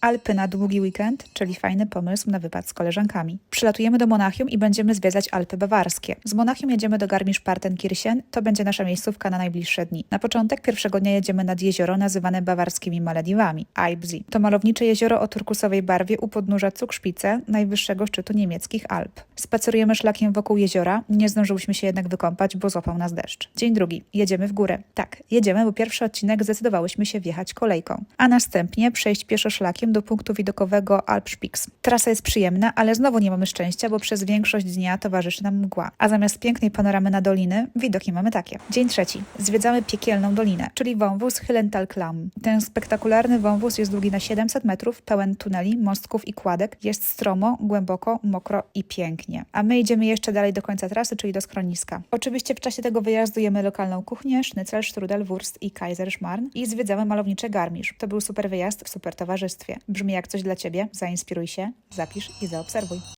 Alpy na długi weekend, czyli fajny pomysł na wypad z koleżankami. Przylatujemy do Monachium i będziemy zwiedzać Alpy bawarskie. Z Monachium jedziemy do Garmisch-Partenkirchen, to będzie nasza miejscówka na najbliższe dni. Na początek pierwszego dnia jedziemy nad jezioro nazywane bawarskimi Malediwami, Eibsee. To malownicze jezioro o turkusowej barwie u podnóża Cukszpice, najwyższego szczytu niemieckich Alp. Spacerujemy szlakiem wokół jeziora, nie zdążyłyśmy się jednak wykąpać, bo złapał nas deszcz. Dzień drugi, jedziemy w górę. Tak, jedziemy, bo pierwszy odcinek zdecydowałyśmy się wjechać kolejką, a następnie przejść pieszo szlakiem do punktu widokowego Alpspix. Trasa jest przyjemna, ale znowu nie mamy szczęścia, bo przez większość dnia towarzyszy nam mgła, a zamiast pięknej panoramy na doliny, widoki mamy takie. Dzień trzeci, zwiedzamy piekielną dolinę, czyli wąwóz Hyllental-Klam. Ten spektakularny wąwóz jest długi na 700 metrów, pełen tuneli, mostków i kładek, jest stromo, głęboko, mokro i pięknie. A my idziemy jeszcze dalej do końca trasy, czyli do schroniska. Oczywiście w czasie tego wyjazdu jemy lokalną kuchnię, sznycel, strudel, wurst i kaiserschmarrn i zwiedzamy malownicze Garmisch. To był super wyjazd w super towarzystwie. Brzmi jak coś dla Ciebie? Zainspiruj się, zapisz i zaobserwuj.